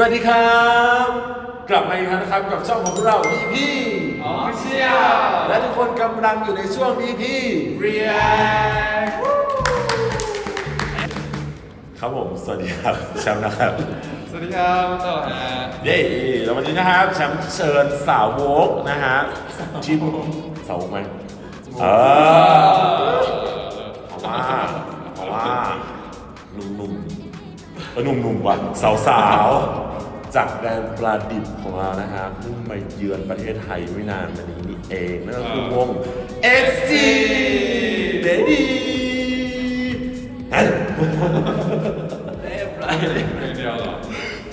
สวัสดีครับ กลับมาอีกครั้งนะครับกับช่องของพวกเรา EP ออฟฟิเชียลและทุกคนกำลังอยู่ในช่วง EP เรียครับผมสวัสดีครับแชมป์นะครับสวัสดีครับมาต่อฮะเย้แล้ววันนี้นะครับแชมป์เชิญสาวโวกนะฮะที่สาวโวกไหมเออเพราะว่าเพราะว่าหนุ่มๆ เออหนุ่มๆว่ะสาวๆ จากแดนปลาดิบของเรานะครับเพิ่งมาเยือนประเทศไทยไม่นานมานี้นี่เองนั่นก็คือวง XG Baby เฮ้ยเพลงเดียวเหรอ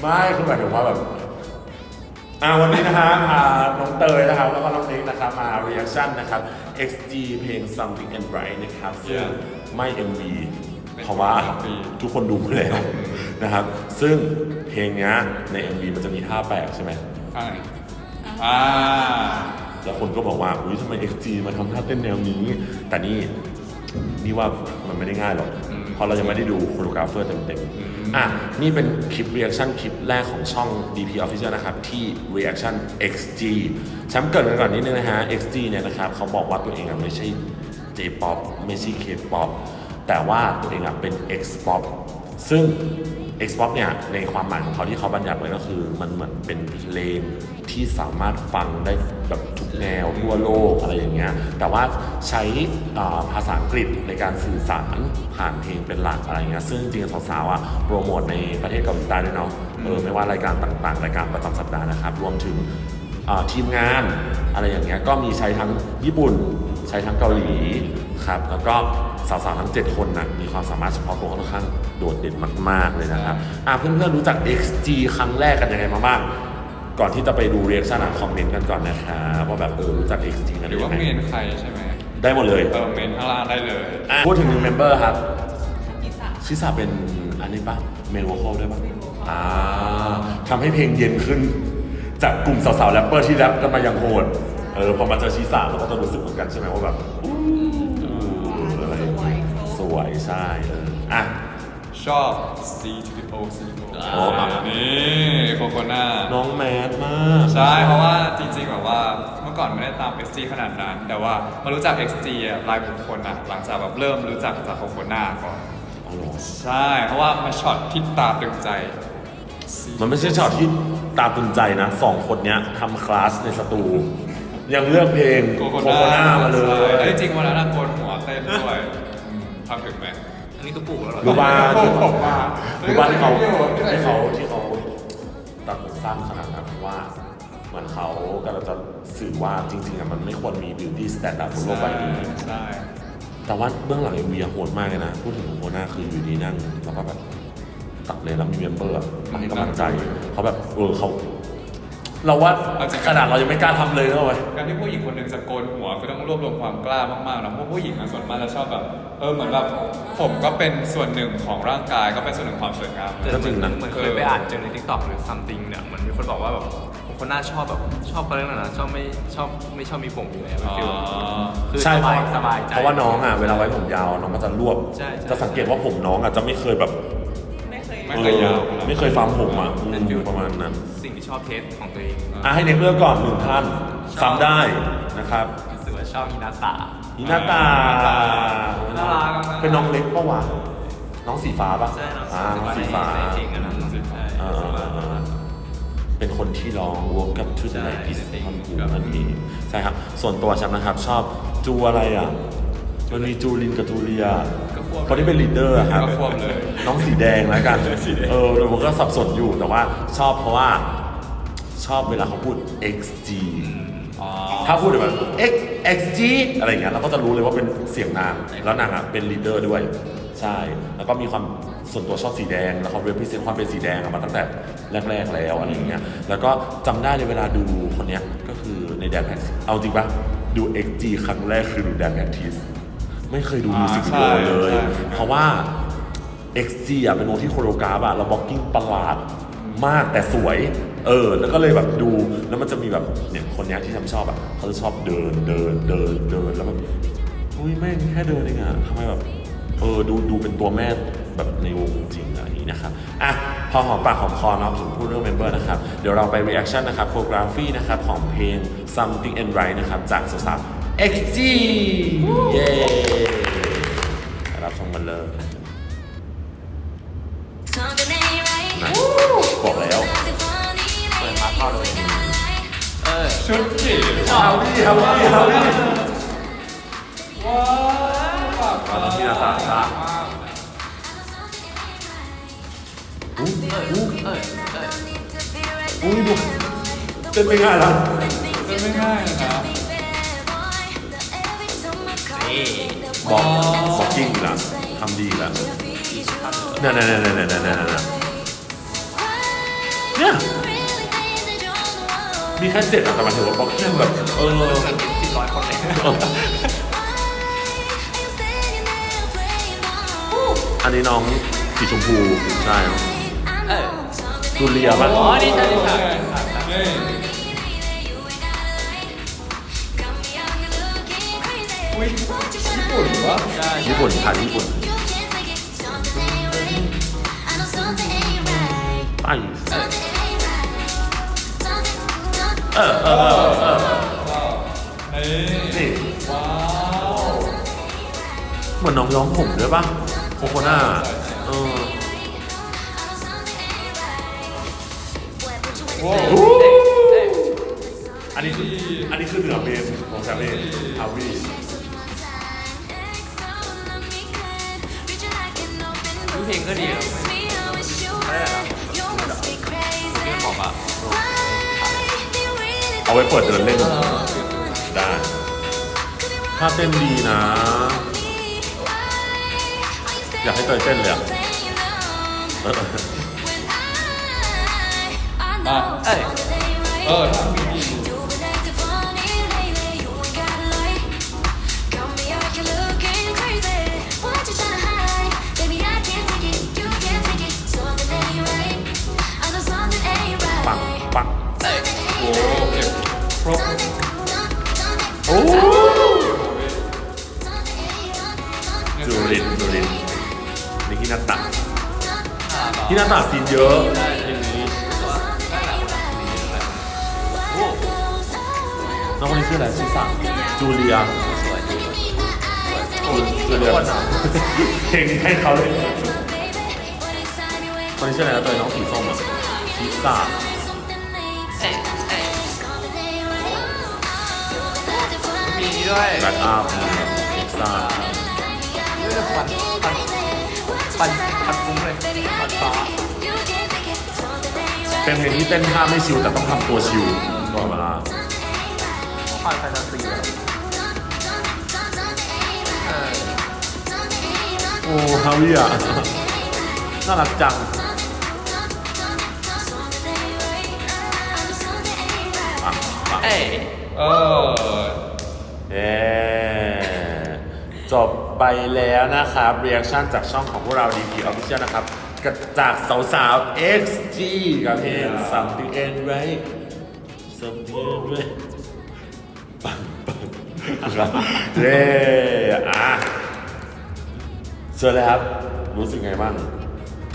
ไม่คือหมายถึงว่าแบบอ่าวันนี้นะฮะพาน้องเตยนะครับ แล้วก็น้องนิกนะครับ มา reaction นะครับ XG เพลง something and bright นะครับซึ่ง Yeah ไม่ MV ไม่ เพราะว่า MV ทุกคนดูไปแล้วนะครับ ซึ่งเพลงเนี้ยใน MV มันจะมีท่าแปลกใช่ไหมอ่าอ่าแล้วคนก็บอกว่าอุ้ยทำไม XG มาทำท่าเต้นแนวนี้ แต่นี่นี่ว่ามันไม่ได้ง่ายหรอกเพราะเรายังไม่ได้ดูโคโรกราฟเฟอร์เต็มๆอะนี่เป็นคลิป reaction คลิปแรกของช่อง DP Official นะครับที่ reaction XG แชมป์เกิดกันก่อนนิดนึงนะฮะ XG เนี่ยนะครับเขาบอกว่าตัวเองอะไม่ใช่ J-pop ไม่ใช่ K-pop แต่ว่าตัวเองอะเป็น X-pop ซึ่ง X-pop เนี่ยในความหมายของเขาที่เขาบัญญัติไว้ก็คือ มันเหมือนเป็นเพลงที่สามารถฟังได้แบบทุกแนวทั่วโลกอะไรอย่างเงี้ยแต่ว่าใช้ภาษาอังกฤษในการสื่อสารผ่านเพลงเป็นหลักอะไรเงี้ยซึ่งจริงๆสาวๆอะโปรโมทในประเทศเกาหลีใต้ด้วยเนาะเออไม่ว่ารายการต่างๆ รายการประจำสัปดาห์นะครับ รวมถึงทีมงานอะไรอย่างเงี้ยก็มีใช้ทั้งญี่ปุ่น ใช้ทั้งเกาหลีครับแล้วก็ สาวๆทั้ง 7 คนนะมีความสามารถเฉพาะตัวค่อนข้างโดดเด่นมากๆเลยนะครับอะเพื่อนๆรู้จัก XG ครั้งแรกกันยังไงมาบ้างก่อนที่จะไปดูเรียกชั่นอะคอมเมนต์กันก่อนนะครับว่าแบบเออรู้จัก XG กันหรือว่ายังเมไงนใครใช่ไหมได้หมดเลยเออเมนข้างล่างได้เลยอะพูดถึงหนึ่งเมมเบอร์ครับกิสาชิสาเป็นอันนี้ปะเมนโวคอลด้วยปะอ่าทำให้เพลงเย็นขึ้น จากกลุ่มสาวๆแรปเปอร์ที่แรปกันมาอย่างโหดเออพอมาเจอชิสาเราก็จะรู้สึกเหมือนกันใช่ไหมว่าแบบ วยใช่เอออะ ชอบ C to the O C to the อ๋อ O นี่โคโคนา น้องแมสมากใช่ เพราะว่าจริงๆแบบว่าเมื่อก่อนไม่ได้ตาม XG ขนาดนั้น แต่ว่ามารู้จัก XG อะรายบุคคลอะหลังจากแบบเริ่มรู้จักจากโคโคนาก่อน อ๋อเหรอใช่ เพราะว่ามาช็อตที่ตาตึงใจ มันไม่ใช่ช็อตที่ตาตึงใจนะสองคนเนี้ยทำคลาสในสตู ยังเลือกเพลงโกโกโคโคนามาเลใช่ย แล้วจริงๆวันนั้นอะโกนหัวเต้นด้วยอืม ทำถึงไหมอันนี้ก็ปลูกแล้วเหรอรู้บ้านผมมารู้บ้านที่เขาที่เขาที่เขาตัดผมสั้นขนาดนั้นเพราะว่าเหมือนเขากำลังจะสื่อว่าจริงๆอะมันไม่ควรมี beauty standard บนโลกใบนี้ ใช่แต่ว่าเบื้องหลังเอ็มวีโหดมากเลยนะ พูดถึงโคนาคืออยู่ดีนั่งแล้วก็แบบตัดเลยแล้วมีเมมเบอร์อะมาให้กำลังใจ เขาแบบเออเขา เราว่าขนาดเรายังไม่กล้าทำเลยนะเว้ย การที่ผู้หญิงคนหนึ่งจะโกนหัวคือต้องรวบรวมความกล้ามากๆนะเพราะผู้หญิงอะส่วนมากจะชอบแบบเออเหมือนแบบผมก็เป็นส่วนหนึ่งของร่างกายก็เป็นส่วนหนึ่งของความสวยงามก็จริงนะ เหมือนเคยไปอ่านเจอในทิกตอกหรือซัมติงเนี่ยเหมือนมีคนบอกว่าแบบคนน่าชอบแบบชอบเขาเรื่องนั้นนะชอบไม่ชอบไม่ชอบมีผมอยู่แล้วเป็นฟิลอ๋อคือใช่สเพบายราะสบายใจ เพราะว่าน้องอะเวลาไว้ผมยาวน้องก็จะรวบ ใช่ใช่ จะสังเกตว่าผมน้องอะจะไม่เคยแบบ ไม่เคยไม่เคยยาวออไม่เคยฟาร์มผมอะเป็นฟิลประมาณนั้น สิ่งที่ชอบเทสของตัวเองอะให้เน็กเลือกก่อนหนึ่งท่านซ้ำได้นะครับรู้สึกว่าชอบฮินาตะนี่หน้าตาน่ารักมากเป็นน้องเล็กปะวะน้องสีฟ้าปะใช่น้องอ่าน้องสีในฟ้าในเพลงอันนั้นใช่อ่าอ่าอ่าเป็นคนที่ร้อง Walk Up to the ใช่ Light is ในเพลง on you นั่นเองใช่ครับ ส่วนตัวฉันนะครับชอบจูอะไรอะมันมีจูลินกับจูเลียก็ ควบคนที่เป็นลีดเดอร์อะครับก็ควบเลยน้องสีแดงแล้วกันสีแดง เออเดี๋ยวผมก็สับสนอยู่แต่ว่าชอบเพราะว่าชอบเวลาเขาพูด XG อ๋อ ถ้าพูดแบบ X XG อะไรอย่างเงี้ยเราก็จะรู้เลยว่าเป็นเสียงนางแล้วนางอะเป็นลีดเดอร์ด้วย ใช่ แล้วก็มีความส่วนตัวชอบสีแดง แล้วเขาเร p พิเศษความเป็นสีแดงอะมาตั้งแต่แรก ๆ แล้วอะไรอย่างเงี้ยแล้วก็จำได้เลยเวลาดูคนเนี้ยก็คือในแดนแพ็กเอาจริงปะดู XG ครั้งแรกคือดูแดนแพ็กทีส ไม่เคยดูมิวสิกวิดีโอเลยใช่ใช่เพราะว่า XG อะเป็นวงที่โคโรกราฟอะแล้วบ็อกกิ้งประหลาดมากแต่สวย เออ แล้วก็เลยแบบดู แล้วมันจะมีแบบเนี่ยคนเนี้ยที่ฉันชอบอะเขาจะชอบเดินเดินเดินเดินแล้วแบบอุ้ยแม่งแค่เดินเองอะทำไมแบบเออดูดูเป็นตัวแม่แบบในวงจริงๆอะอย่างเงี้ยนะครับอะพอหอมปากหอมคอเนาะถึงพูดเรื่องเมมเบอร์นะครับ เดี๋ยวเราไป reaction นะครับ choreography นะครับของเพลง something and right นะครับ จากสาวๆ XG เย้ พี่เอาพี่เอาพี่ว้าวตอ้ยโอ้ยดูเต้นไม่ง่ายนะเต้นไม่ง่ายนะบอกบอกจริงละทำดีละนั่นนั่นนั่นนั่นนั่นนั่นเนี่ย มีแค่เจ็ดอะแต่หมายถึงว่าบอกกิ้งแบบเออสิบร้อยคนเลยอันนี้น้องสีชมพูใช่น้องเออจูเลียป่ะอ๋อนี่ใช่นี่ใช่นี่อุ้ยญี่ปุ่นวะใช่ญี่ปุ่นถ่ายญี่ปุ่นไป เออเออเออเออนี่ว้าวเหมือนน้องย้อมผมด้วยป่ะโคโคน่าเออว้าวอันนี้คืออันนี้คือเหนือเมนของแซมเองฮาวิดูเพลงก็ดีนะ เอาไว้เปิดเดินเล่นได้ถ้าเต้นดีนะ อยากให้เตยเต้นเลยอะเออ เอ้ยเออทำดี อ่าต่อฮินาตะซีนเยอะใช่เพลงนี้ตัวได้หลายคนอะดีเลยโอ้น้องคนนี้ชื่ออะไรชื่อสังจูเลียสวยดีจูจูเลียเพลงนี้ให้เขาเลยคนนี้ชื่ออะไรนะเตยน้องสีส้มอะชิซ่าเอ้ยเอ้ยมีนี้ด้วยแบ็กอัพเอ็กซ่า ด้วยฟันฟันฟันฟันฟุ้งเลยฟันฟ้าเป็นเพลงที่เต้นท่าไม่ชิวแต่ต้องทำตัวชิวตลอดเวลาฟันแฟนตาซีอะเออโอ้ฮาวิอะน่ารักจังปังปังเอ้ยเออเย้ จบไปแล้วนะครับเรีแอคชั่นจากช่องของพวกเรา DP Official นะครับกับจากสาวๆ XG กับเพลง Something Ain't Right Something Ain't Right ปังปังครับเย้อะเสร็จแล้วครับ รู้สึกไงบ้าง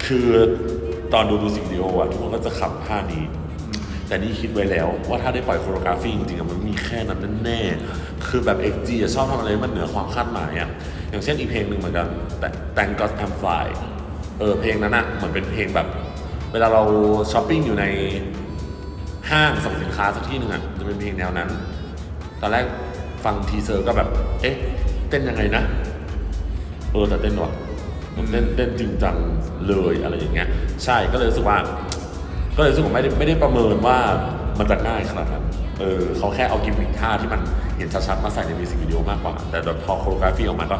คือตอนดูดูสิกวิดีโออะทุกคนก็จะขำท่านี้ แต่นี่คิดไว้แล้วว่าถ้าได้ปล่อยโคโรกราฟีจริงๆอะมันมีแค่นั้นแน่ๆ คือแบบ XG อะชอบทำอะไรมันเหนือความคาดหมายอะอย่างเช่นอีกเพลงหนึ่งเหมือนกันแต่ Thank God I'm Fly เออเพลงนั้นอะเหมือนเป็นเพลงแบบ เวลาเราช้อปปิ้งอยู่ในห้างสรรพสินค้าสักที่หนึ่งอะจะเป็นเพลงแนวนั้น ตอนแรกฟังทีเซอร์ก็แบบ เอ๊ะ เต้นยังไงนะ เออแต่เต้นว่ะมันเต้นเต้นจริงจังเลยอะไรอย่างเงี้ย ใช่ก็เลยรู้สึกว่า ก็เลยรู้สึกว่าไม่ได้ไม่ได้ประเมินว่า มันจะง่ายขนาดนั้น เออเขาแค่เอากิมมิคท่าที่มันเห็นชัดๆมาใส่ในมิวสิกวิดีโอมากกว่า แต่พอโคโรกราฟีออกมาก็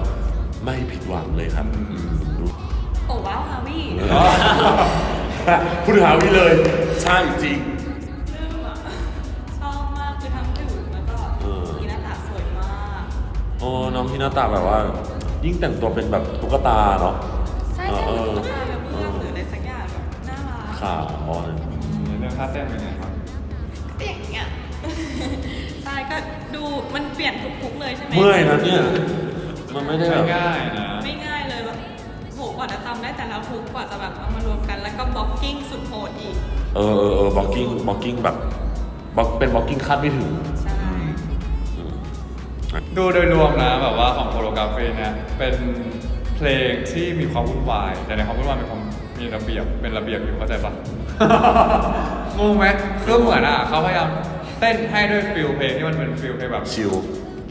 ไม่ผิดหวังเลยครับอืมรู้โอ้ว้าวฮาวี่พูดถึงหาวิเลยใช่จริงลืมอะชอบมากคือทั้งดื่มแล้วก็เออมีหน้าตาสวยมากโอ้น้องพี่หน้าตาแบบว่า ยิ่งแต่งตัวเป็นแบบตุ๊กตาเนาะใช่เอใช่อตุ๊กตาแบบเมืองหรืออะไรสักอย่างแบบน่ารักขาวอะไรเรื่องท่าเต้นเป็นไงครับ ก็อย่างเงี้ยใช่ก็ดูมันเปลี่ยนทุกๆเลยใช่ไหมเมื่อยนะเนี่ย มันไม่ได้แบไม่บง่ายนะ ไม่ง่ายเลยแบบโหกว่าจะจำได้แต่ละทุกข์กว่าจะแบบเอามารวมกันแล้วก็บล็อกกิ้งสุดโหดอีก เออเออเออบล็อกกิ้งบล็อกกิ้งแบบบล็อกเป็นบล็อกกิ้งคาดไม่ถึง ใช่ ดูโดยรวมนะแบบว่าของโคโรกราฟีเนี่ยเป็นเพลงที่มีความวุ่นวายแต่ในความวุ่นวายมีความมีระเบียบเป็นระเบียบอยู่เข้าใจปะ งงไหมคือเหมือนอะเขาพยายามเต้นให้ด้วยฟิลเพลงที่มันเป็นฟิลเพลงแบบชิล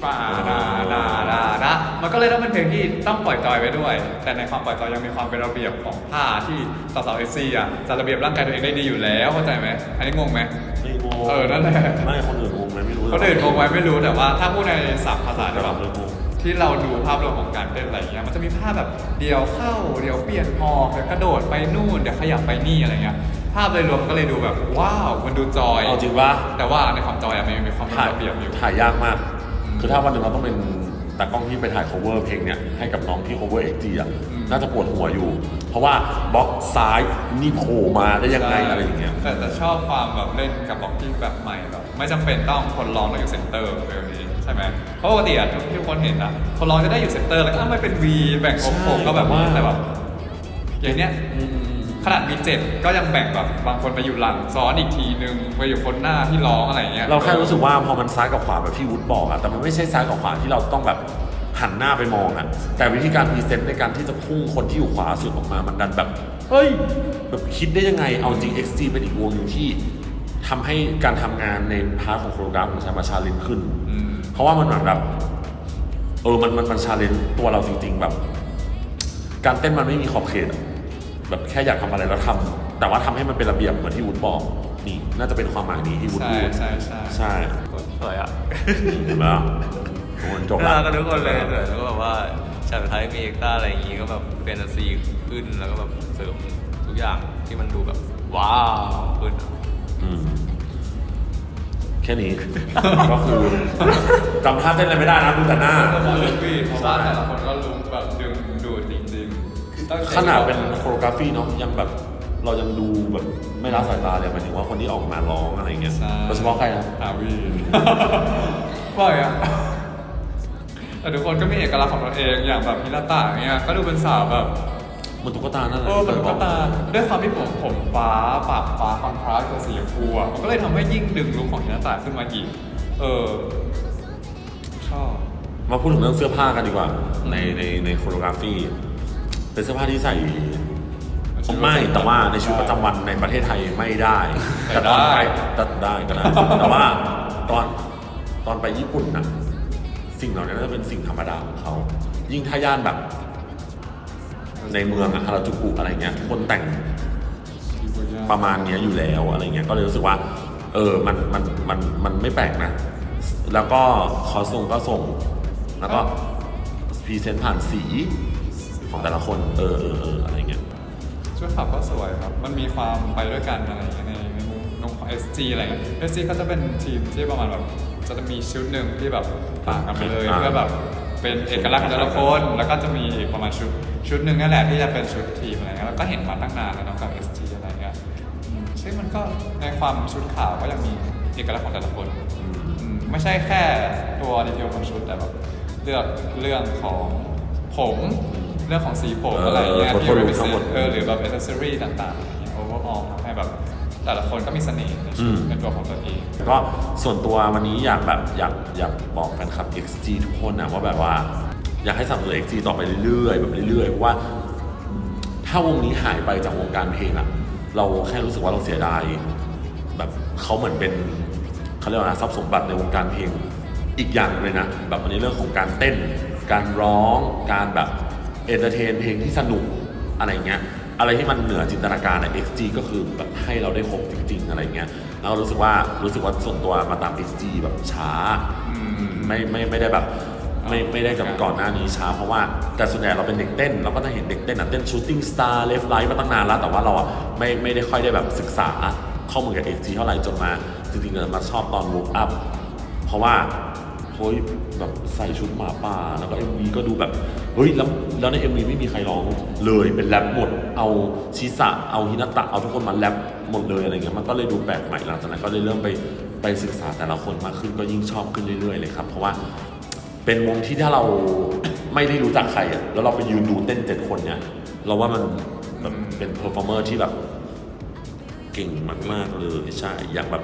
ป่าดาดาดาดามันก็เลยต้องเป็นเพลงที่ต้องปล่อยจอยไว้ด้วย แต่ในความปล่อยจอยยังมีความเป็นระเบียบของผ้าที่สาวๆเอซีอะจะระเบียบร่างกายตัวเองได้ดีอยู่แล้วเข้าใจไหมอันนี้งงไหมไม่งงเออนั่นแหละไม่คนอื่นงงไหมไม่รู้เขาเดินงงไว้ไม่รู้แต่ว่า ถ้าพูดในศัพท์ภาษาแต่ใช่เราปะไม่งงที่เราดูภาพรวมของการเต้นอะไรอย่างเงี้ยมันจะมีภาพแบบเดียวเข้าเดียวเปลี่ยนออกเดี๋ยวกระโดดไปนู่นเดี๋ยวขยับไปนี่อะไรเงี้ย ภาพโดยรวมก็เลยดูแบบ ว้าวมันดูจอยเอาจริงว่าแต่ว่าในความจอยอะมันยังมีความเป็นถ่ายระเบียบอยู่ถ่ายยากมาก คือถ้าวันหนึ่งเราต้องเป็นตากล้องที่ไปถ่าย cover เพลงเนี่ยให้กับน้องที่ cover XG อะอืมน่าจะปวดหัวอยู่ เพราะว่าบล็อกซ้ายนี่โผล่มาได้ยังไงอะไรอย่างเงี้ยแต่แต่ชอบความแบบเล่นกับบล็อกกิ้งแบบใหม่แบบไม่จำเป็นต้องคนร้องต้องอยู่เซนเตอร์แบบนี้ใช่ไหมเพราะปกติอะทุกที่ทุกคนเห็นนะคนร้องจะได้อยู่เซนเตอร์แล้วก็ไม่เป็น V แบ่งโค้งๆก็แบบว่าแต่แบบอย่างเนี้ย ขนาดมีเจ็ดก็ยังแบ่งแบบบางคนไปอยู่หลังซ้อนอีกทีนึงไปอยู่คนหน้าที่ร้องอะไรเงี้ยเราแค่รู้สึกว่าพอมันซ้ายกับขวาแบบที่วุฒิบอกอะแต่มันไม่ใช่ซ้ายกับขวาที่เราต้องแบบหันหน้าไปมองอะแต่วิธีการพรีเซนต์ในการที่จะพุ่งคนที่อยู่ขวาสุดออกมามันดันแบบเฮ้ยแบบคิดได้ยังไงเอาจริง XG เป็นอีกวงหนึ่งที่ทำให้การทำงานในพาร์ทของโคโรกราฟของชามาชาเลนขึ้น เพราะว่ามันเหมือนแบบเออมันมันมันชาเลนตัวเราจริงๆแบบ การเต้นมันไม่มีขอบเขตอะ แบบแค่อยากทำอะไรแล้วทำแต่ว่าทำให้มันเป็นระเบียบเหมือนที่วุฒิบอกนี่น่าจะเป็นความหมายนี้ที่วุฒิใช่พูดใช่ใช่ใช่สวยอะเห็นไหมล่ะโอ้ยจบละน่ารักกันทุกคนเลยสวยแล้วก็แบบว่าฉากสุดท้ายมีเอ็กซ์ต้าอะไรอย่างงี้ก็แบบแฟนตาซีขึ้นแล้วก็แบบเสริมทุกอย่างที่มันดูแบบว้าวขึ้นอะอืมแค่นี้ก็คือจำท่าเต้นอะไรไม่ได้นะดูแต่หน้าก็บอกเลยพี่เพราะว่าแต่ละคนก็รู้แบบดึง ขนาดเป็นโคโรกราฟีเนาะยังแบบเรายังดูแบบไม่ละสายตาเลยหมายถึงว่าคนที่ออกมาร้องอะไรเงี้ยใช่ โดยเฉพาะใครนะอาวีบ่อยอะแต่ทุกคนก็มีเอกลักษณ์ของตัวเองอย่างแบบมิลาตะเงี้ยก็ดูเป็นสาวแบบเหมันตุ๊กตานั่นแหละเออเป็นตุ๊กตาด้วยความที่ผมผมฟ้าปากฟ้าคอนทราสต์กับสีชมพูอะมันก็เลยทำให้ยิ่งดึงลุคของมิลาตะขึ้นมาอีกเออชอบ มาพูดถึงเรื่องเสื้อผ้ากันดีกว่า ในในในโคโรกราฟี เป็นเสื้อผ้าที่ใส่ไม่แต่ว่าในชีวิตประจำวันในประเทศไทยไม่ได้ แต่ตอนไปตัดได้ก็ได้แต่ว่าตอนตอนไปญี่ปุ่นนะสิ่งเหล่านี้น่าจะเป็นสิ่งธรรมดาของเขายิ่งถ้าย่านแบบ ในเมืองอะฮาราจูกุอะไรเงี้ยคนแต่งประมาณเนี้ยอยู่แล้วอะไรเงี้ยก็เลยรู้สึกว่า เออมันมันมันมันไม่แปลกนะ แล้วก็คอสตูมก็ส่ง แล้วก็พรีเซนต์ผ่านสี ของแต่ละคนเออเออเอออะไรเงี้ยชุดขับก็สวยครับ มันมีความไปด้วยกันอะไรอย่างเงี้ยในในมุมในของ SG อะไรเงี้ย SG ก็จะเป็นทีมที่ประมาณแบบจะมีชุดหนึ่งที่แบบต่างกันไปเลยอ่า เพื่อแบบเป็นเอกลักษณ์ของแต่ละคนแล้วก็จะมีอีกประมาณชุดชุดหนึ่งนั่นแหละที่จะเป็นชุดทีมอะไรเงี้ยแล้วก็เห็นมาตั้งนานแล้วเนาะกับ SG อะไรเงี้ยอืมซึ่งมันก็ในความชุดขาวก็ยังมีเอกลักษณ์ของแต่ละคนอืมไม่ใช่แค่ตัวดีเทลของชุดแต่แบบเลือกเรื่องของผม เรื่องของสีผมเอออะไรเงี้ยเออที่ total look represent ทั้งหมดเออหรือแบบ accessory ต่างๆอย่างเงี้ย overall ทำให้แบบแต่ละคนก็มีเสน่ห์ในชีวิตอืม เป็นตัวของตัวเอง ก็ส่วนตัววันนี้อยากแบบอยากอยากบอกแฟนคลับ XG ทุกคนนะว่าแบบว่า อยากให้สนับสนุน XG ต่อไปเรื่อยๆแบบเรื่อยๆเพราะว่า ถ้าวงนี้หายไปจากวงการเพลงอะเราแค่รู้สึกว่าเราเสียดายแบบเขาเหมือนเป็นเขาเรียกว่าทรัพย์สมบัติในวงการเพลงอีกอย่างหนึ่งเลยนะแบบในเรื่องของการเต้น การร้องการแบบ เอนเตอร์เทนเพลงที่สนุกอะไรเงี้ยอะไรที่มันเหนือจินตนาการอะ XG ก็คือแบบให้เราได้ครบจริง ๆ อะไรเงี้ยแล้วรู้สึกว่ารู้สึกว่าส่วนตัวมาตาม XG แบบช้าไม่ไม่ไม่ได้แบบไม่ไม่ได้กับก่อนหน้านี้ช้าเพราะว่าแต่ส่วนใหญ่เราเป็นเด็กเต้น เราก็จะเห็นเด็กเต้นอะเต้นชูตติ้งสตาร์เลฟไลท์มาตั้งนานแล้ว แต่ว่าเราอะไม่ไม่ได้ค่อยได้แบบศึกษาข้อมูลกับ XG เท่าไหร่จนมา จริงๆเรามาชอบตอน Move Up เพราะว่าเฮ้ยแบบใส่ชุดหมาป่าแล้วก็ MV ก็ดูแบบ เฮ้ยแล้วแล้วใน MV ไม่มีใครร้องเลยเป็นแรปหมดเอาชิสะเอาฮินาตะเอาทุกคนมาแรปหมดเลยอะไรเงี้ยมันก็เลยดูแปลกใหม่หลังจากนั้นก็เลยเริ่มไปไปศึกษาแต่ละคนมากขึ้นก็ยิ่งชอบขึ้นเรื่อยๆเลยครับเพราะว่าเป็นวงที่ถ้าเราไม่ได้รู้จักใครอะแล้วเราไปยืนดูเต้นเจ็ดคนเนี่ยเราว่ามันแบบเป็นเพอร์ฟอร์เมอร์ที่แบบเก่งมากๆเลยใช่อยากแบบ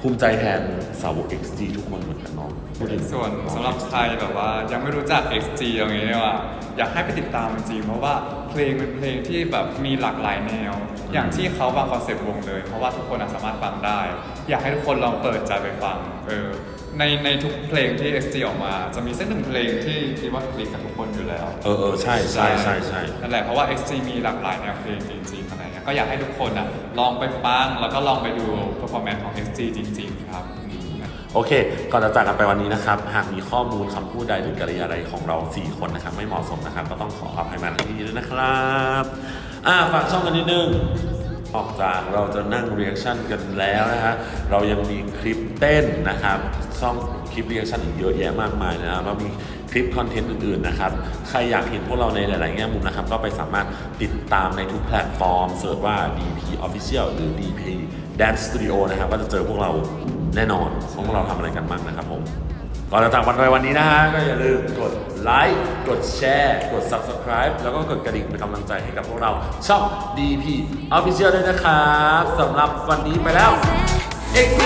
ภูมิใจแทนสาวก XG ทุกคนเหมือนกันเน้องพูดถึงส่วนสำหรับใครแบบว่ายังไม่รู้จัก XG อย่างนี้เนี่ยว่าอยากให้ไปติดตามจริงๆเพราะว่าเพลงเป็นเพลงที่แบบมีหลากหลายแนว อย่างที่เขาวางคอนเซปต์วงเลย เพราะว่าทุกคนอะสามารถฟังได้ อยากให้ทุกคนลองเปิดใจไปฟังเออ ในในทุกเพลงที่ XG ออกมา จะมีสักหนึ่งเพลงที่คิดว่าคลิกกับทุกคนอยู่แล้วเออเออใช่ใช่ใช่ใช่นั่นแหละเพราะว่า XG มีหลากหลายแนวเพลงจริงๆอะไรเงี้ยก็อยากให้ทุกคนอะลองไปฟังแล้วก็ลองไปดู performance ของ XG จริง ๆ ครับอืมโอเค ก่อนจะจากกันไปวันนี้นะครับ หากมีข้อมูลคำพูดใดหรือกริยาใดของเรา 4 คนนะครับ ไม่เหมาะสมนะครับ ก็ต้องขออภัยมาณที่นี้ด้วยนะครับอ่าฝากช่องกันนิดนึงออกจากเราจะนั่งเรีแอคชั่นกันแล้วนะฮะเรายังมีคลิปเต้นนะครับ ช่องคลิปเรีแอคชั่นอีกเยอะแยะมากมายนะครับแล้วมีคลิปคอนเทนต์อื่นๆนะครับ ใครอยากเห็นพวกเราในหลายๆแง่มุมนะครับ ก็ไปสามารถติดตามในทุกแพลตฟอร์มเสิร์ชว่า DP Official หรือ DP Dance Studio นะครับ ก็จะเจอพวกเราแน่นอนว่าพวกเราทำอะไรกันบ้างนะครับผมก่อนจะจากวันไปวันนี้นะฮะ ก็อย่าลืมกดไลค์กดแชร์ กด Subscribe แล้วก็กดกระดิ่งเป็นกำลังใจให้กับพวกเรา ช่อง DP Official ด้วยนะครับสำหรับวันนี้ไปแล้ว XP